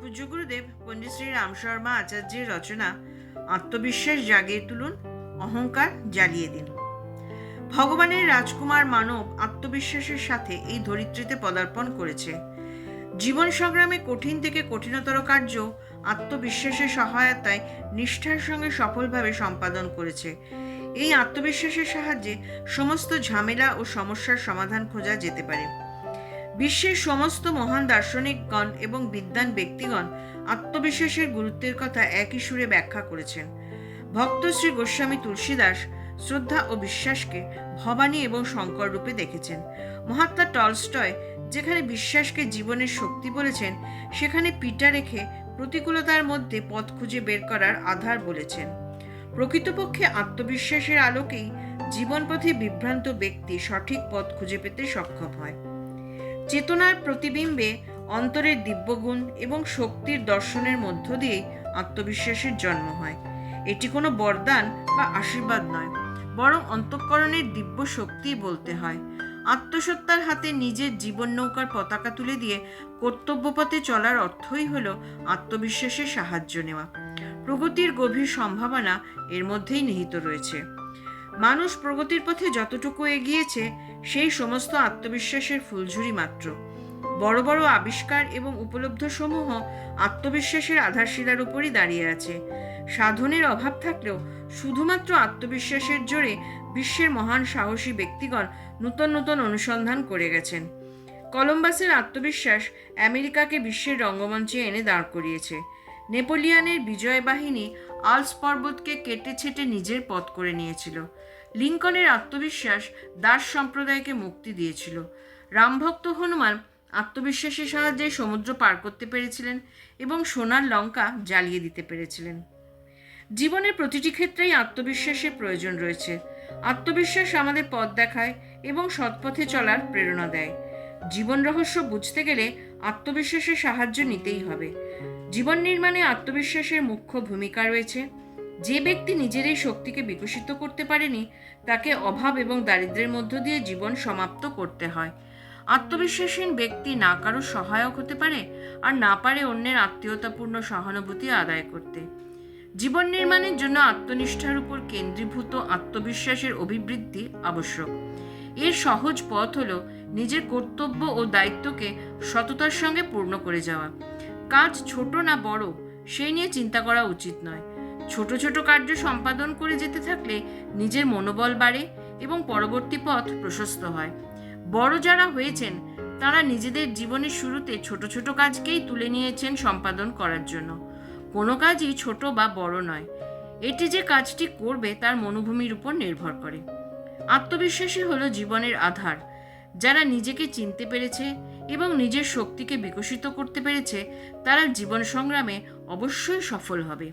পরমপূজ্য গুরুদেব পণ্ডিত শ্রী রাম শর্মা আচার্যের রচনা, আত্মবিশ্বাস জাগিয়ে তুলুন, অহংকার জ্বালিয়ে দিন। ভগবানের রাজকুমার মানব আত্মবিশ্বাসের সাথে এই ধরিত্রীতে পদার্পণ করেছে। জীবন সংগ্রামে কঠিন থেকে কঠিনতর কার্য আত্মবিশ্বাসের সহায়তায় নিষ্ঠার সঙ্গে সফলভাবে সম্পাদন করেছে। এই আত্মবিশ্বাসের সাহায্যে সমস্ত ঝামেলা ও সমস্যার সমাধান খোঁজা যেতে পারে। বিশ্বের সমস্ত মহান দার্শনিকগণ এবং বিদ্বান ব্যক্তিগণ আত্মবিশ্বাসের গুরুত্বের কথা একই সুরে ব্যাখ্যা করেছেন। ভক্ত শ্রী গোস্বামী তুলসীদাস শ্রদ্ধা ও বিশ্বাসকে ভবানী এবং শঙ্কর রূপে দেখেছেন। মহাত্মা টলস্টয় যেখানে বিশ্বাসকে জীবনের শক্তি বলেছেন, সেখানে পিটা রেখে প্রতিকূলতার মধ্যে পথ খুঁজে বের করার আধার বলেছেন। প্রকৃতপক্ষে আত্মবিশ্বাসের আলোকেই জীবনপথে বিভ্রান্ত ব্যক্তি সঠিক পথ খুঁজে পেতে সক্ষম হয়। চেতনার প্রতিবিম্বে অন্তরের দিব্যগুণ এবং শক্তির দর্শনের মধ্য দিয়ে আত্মবিশ্বাসের জন্ম হয়। এটি কোনো বরদান বা আশীর্বাদ নয়, বরং অন্তঃকরণের দিব্য শক্তিই বলতে হয়। আত্মসত্তার হাতে নিজের জীবন নৌকার পতাকা তুলে দিয়ে কর্তব্যপথে চলার অর্থই হল আত্মবিশ্বাসের সাহায্য নেওয়া। প্রগতির গভীর সম্ভাবনা এর মধ্যেই নিহিত রয়েছে। মানুষ প্রগতির পথে যতটুকু এগিয়েছে, সেই সমস্ত আত্মবিশ্বাসের ফুলঝুরি মাত্র। বড় বড় আবিষ্কার এবং উপলব্ধ সমূহ আত্মবিশ্বাসের আধারশিলার উপরই দাঁড়িয়ে আছে। সাধনের অভাব থাকলেও শুধুমাত্র আত্মবিশ্বাসের জোরে বিশ্বের মহান সাহসী ব্যক্তিগণ নূতন নূতন অনুসন্ধান করে গেছেন। কলম্বাসের আত্মবিশ্বাস আমেরিকাকে বিশ্বের রঙ্গমঞ্চে এনে দাঁড় করিয়েছে। নেপোলিয়ানের বিজয় বাহিনী আলস পর্বতকে কেটে ছেটে নিজের পথ করে নিয়েছিল। লিঙ্কনের আত্মবিশ্বাস দাস সম্প্রদায়কে মুক্তি দিয়েছিল। রামভক্ত হনুমান আত্মবিশ্বাসের সাহায্যে সমুদ্র পার করতে পেরেছিলেন এবং সোনার লঙ্কা জ্বালিয়ে দিতে পেরেছিলেন। জীবনের প্রতিটি ক্ষেত্রেই আত্মবিশ্বাসের প্রয়োজন রয়েছে। আত্মবিশ্বাস আমাদের পথ দেখায় এবং সৎপথে চলার প্রেরণা দেয়। জীবন রহস্য বুঝতে গেলে আত্মবিশ্বাসের সাহায্য নিতেই হবে। জীবন নির্মাণে আত্মবিশ্বাসের মুখ্য ভূমিকা রয়েছে। যে ব্যক্তি নিজের এই শক্তিকে বিকশিত করতে পারেনি, তাকে অভাব এবং দারিদ্র্যের মধ্য দিয়ে জীবন সমাপ্ত করতে হয়। আত্মবিশ্বাসহীন ব্যক্তি না কারও সহায়ক হতে পারে আর না পারে অন্যের আত্মীয়তাপূর্ণ সহানুভূতি আদায় করতে। জীবন নির্মাণের জন্য আত্মনিষ্ঠার উপর কেন্দ্রীভূত আত্মবিশ্বাসের অভিবৃদ্ধি আবশ্যক। এর সহজ পথ হল নিজের কর্তব্য ও দায়িত্বকে সততার সঙ্গে পূর্ণ করে যাওয়া। কাজ ছোট না বড়, সেই নিয়ে চিন্তা করা উচিত নয়। ছোট ছোট কার্য সম্পাদন করে যেতে থাকলে নিজের মনোবল বাড়ে এবং পরবর্তী পথ প্রশস্ত হয়। বড় যারা হয়েছেন, তারা নিজেদের জীবনের শুরুতে ছোট ছোট কাজকেই তুলে নিয়েছেন সম্পাদন করার জন্য। কোনো কাজই ছোট বা বড় নয়। এটি যে কাজটি করবে তার মনোভূমির উপর নির্ভর করে। আত্মবিশ্বাসী হলো জীবনের আধার। যারা নিজেকে চিনতে পেরেছে এবং নিজের শক্তিকে বিকশিত করতে পেরেছে, তারা জীবন সংগ্রামে অবশ্যই সফল হবে।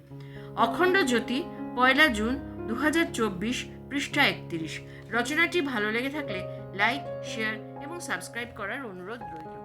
অখণ্ড জ্যোতি, পয়লা জুন দু হাজার চব্বিশ, পৃষ্ঠা একত্রিশ। রচনাটি ভালো লেগে থাকলে লাইক, শেয়ার এবং সাবস্ক্রাইব করার অনুরোধ রইল।